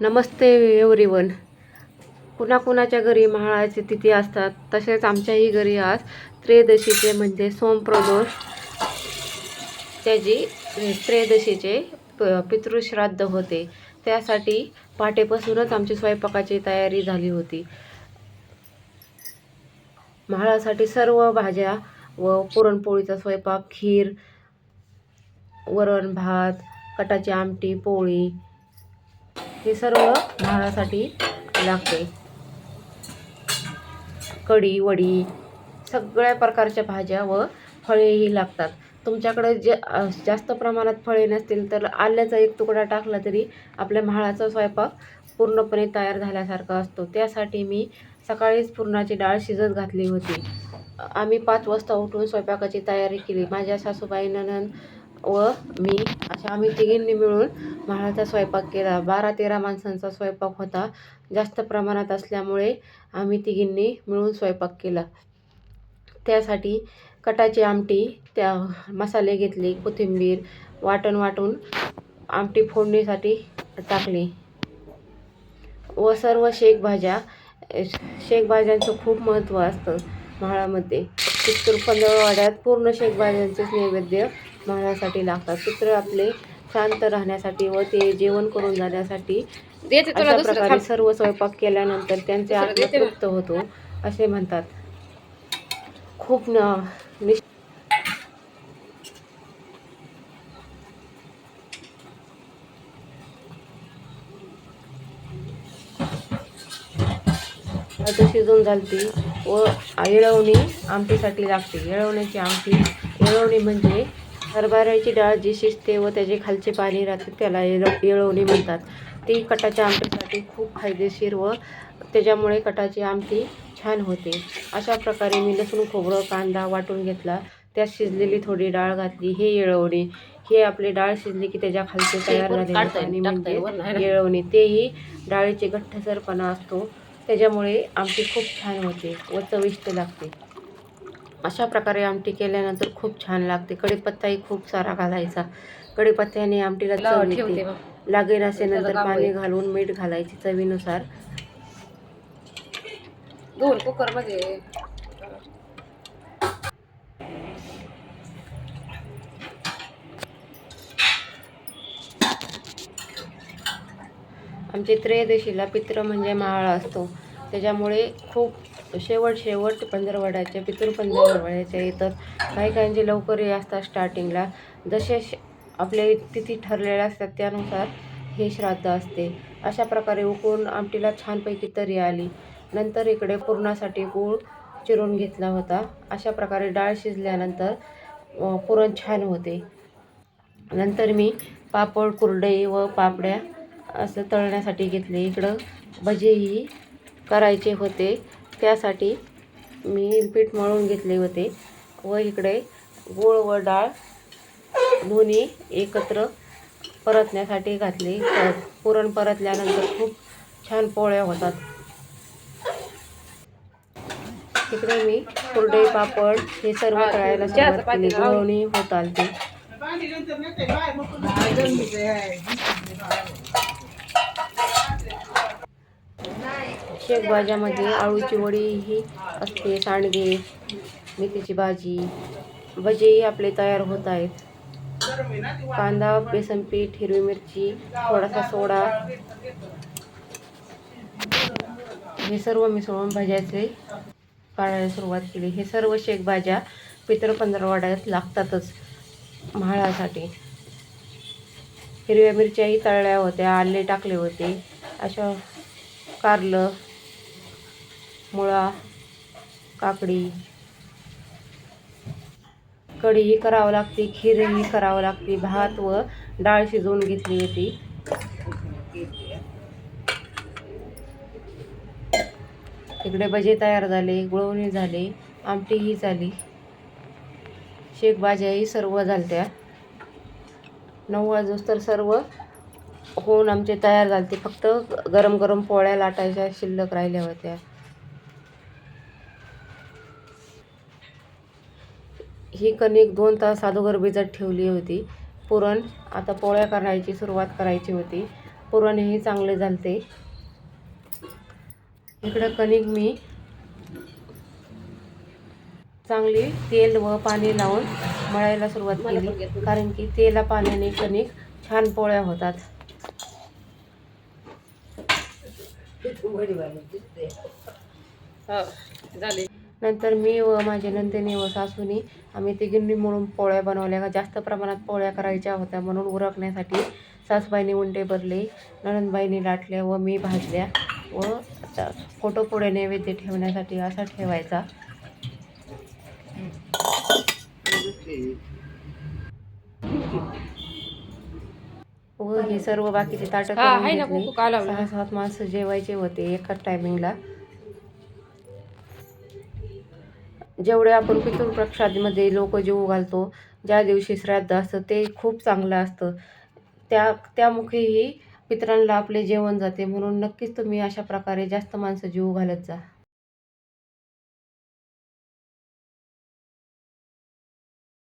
नमस्ते everyone कुणाकुणाच्या घरी महाळाचे तिथी असतात तसेच आमच्याही घरी आज त्रयोदशीचे म्हणजे सोमप्रदोष त्याची त्रयोदशीचे प- पितृश्राद्ध होते. त्यासाठी पहाटेपासूनच आमची स्वयंपाकाची तयारी झाली होती. महाळासाठी सर्व भाज्या व पुरणपोळीचा स्वयंपाक खीर वरण भात कटाची आमटी पोळी हे सर्व महाळासाठी लागते. कढी वडी सगळ्या प्रकारच्या भाज्या व फळेही लागतात. तुमच्याकडे जे जास्त प्रमाणात फळे नसतील तर आल्याचा एक तुकडा टाकला तरी आपल्या म्हाळाचा स्वयंपाक पूर्णपणे तयार झाल्यासारखा असतो. त्यासाठी मी सकाळीच पुरणाची डाळ शिजत घातली होती. आम्ही पाच वाजता उठून स्वयंपाकाची तयारी केली. माझ्या सासूबाई ननंद व मी अशा आम्ही तिघींनी मिळून महाळाचा स्वयंपाक केला. बारा तेरा माणसांचा स्वयंपाक होता. जास्त प्रमाणात असल्यामुळे आम्ही तिघींनी मिळून स्वयंपाक केला. त्यासाठी कटाची आमटी त्या मसाले घेतले कोथिंबीर वाटण वाटून आमटी फोडणीसाठी टाकली. व सर्व शेकभाज्या शेकभाज्यांचं खूप महत्त्व असतं महाळामध्ये. पितृ पंधरवाड्यात पूर्ण शेकभाज्यांचेच नैवेद्य म्हाळासाठी लागतात. चित्र आपले शांत राहण्यासाठी व ते जेवण करून जाण्यासाठी अशा प्रकारे. सर्व स्वयंपाक केल्यानंतर त्यांचे आत्मा. तृप्त होतो असे म्हणतात खूप न निश आता शिजून झालती व येळवणी आमटीसाठी लागते येळवण्याची आमटी येळवणी म्हणजे हरभऱ्याची डाळ जी शिजते व त्याचे खालचे पाणी राहते त्याला येळ येळवणी म्हणतात. ती कटाच्या आमटीसाठी खूप फायदेशीर व त्याच्यामुळे कटाची आमटी छान होते. अशा प्रकारे मी लसूण खोबरं कांदा वाटून घेतला. त्यात शिजलेली थोडी डाळ घातली. हे येळवणी. हे आपली डाळ शिजली की त्याच्या खालचे तयार है ना? म्हणजे येळवणी. तेही डाळीचे गठ्ठसरपणा असतो. त्याच्यामुळे आमटी खूप छान होते व चविष्ट लागते. अशा प्रकारे आमटी केल्यानंतर खूप छान लागते. कढीपत्ताही खूप सारा घालायचा. कढीपत्त्याने आमटीला चव येते. लागेल असे नंतर पाणी. घालून मीठ घालायचे चवीनुसार. दोन कुकरमध्ये. आमचे त्रयोदशीला पित्र म्हणजे माळा असतो. त्याच्यामुळे खूप शेवट शेवट पंधरवड्याचे पितृ पंधरवड्याचे येतात काही काहींचे लवकरही असतात स्टार्टिंगला जसे श- आपले तिथी ठरलेल्या असतात त्यानुसार हे श्राद्ध असते. अशा प्रकारे उकळून आमटीला छानपैकी तरी आली. नंतर इकडे पुरणासाठी गूळ चिरून घेतला होता. अशा प्रकारे डाळ शिजल्यानंतर पुरण छान होते. नंतर मी पापड कुरडई व पापड्या असं तळण्यासाठी घेतले. इकडं भजेही करायचे होते. त्यासाठी मी पीठ मळून घेतले होते व इकडे गूळ व डाळ दोन्ही एकत्र परतण्यासाठी घातली. पुरण परतल्यानंतर खूप छान पोळ्या होतात. तिकडे मी कुरडई पापड हे सर्व करायला सुरुवात केली. गुळवणी होत आलती शेकभाज्यामध्ये आळूची वडी ही असते सांडगे मेथीची भाजी भजेही आपले तयार होत आहेत. कांदा बेसन पीठ हिरवी मिरची थोडासा सोडा. हे सर्व मिसळून भाज्याचे काढायला सुरुवात केली. हे सर्व शेकभाज्या पितर पंधरवाड्यात लागतातच म्हाळासाठी. हिरव्या मिरच्याही तळल्या होत्या आले टाकले होते. अशा कारलं मुळा काकडी. कढीही करावं लागते खीरही करावं लागते भात व डाळ शिजवून घेतली होती तिकडे भजे तयार झाले गुळवणी झाले आमटीही झाली. शेकभाज्याही सर्व झालत्या. नऊ वाजूस तर सर्व होऊन आमचे तयार झालते फक्त गरम गरम पोळ्या लाटायच्या शिल्लक राहिल्या होत्या. ही कणिक दोन तास अगोदर भिजत ठेवली होती. पुरण आता पोळ्या करायची सुरुवात करायची होती. पुरणही चांगले झालते. इकडं कणिक मी चांगली तेल व पाणी लावून मळायला सुरुवात केली. कारण की तेला पाण्याने कणिक छान पोळ्या होतात. हो झाले. नंतर मी व माझे नंदिनी व सासूनी आम्ही तिघींनी मिळून पोळ्या बनवल्या. जास्त प्रमाणात पोळ्या करायच्या होत्या म्हणून उरकण्यासाठी सासूबाईंनी उंडे भरले नणंदबाईंनी लाटल्या व मी भाजल्या व आता फोटो पुढे नैवेद्य ठेवण्यासाठी असा ठेवायचा. व हे सर्व बाकीचे ताटं हा करून घेतली. सहा सात माणसं जेवायचे होते एकाच टायमिंगला जेवढे आपण पितृ प्रसादमध्ये लोक जेवू घालतो ज्या दिवशी श्राद्ध असतं ते खूप चांगलं असतं. त्या त्यामुखेही पितरांना आपले जेवण जाते म्हणून नक्कीच तुम्ही अशा प्रकारे जास्त माणसं जेवू घालत जा.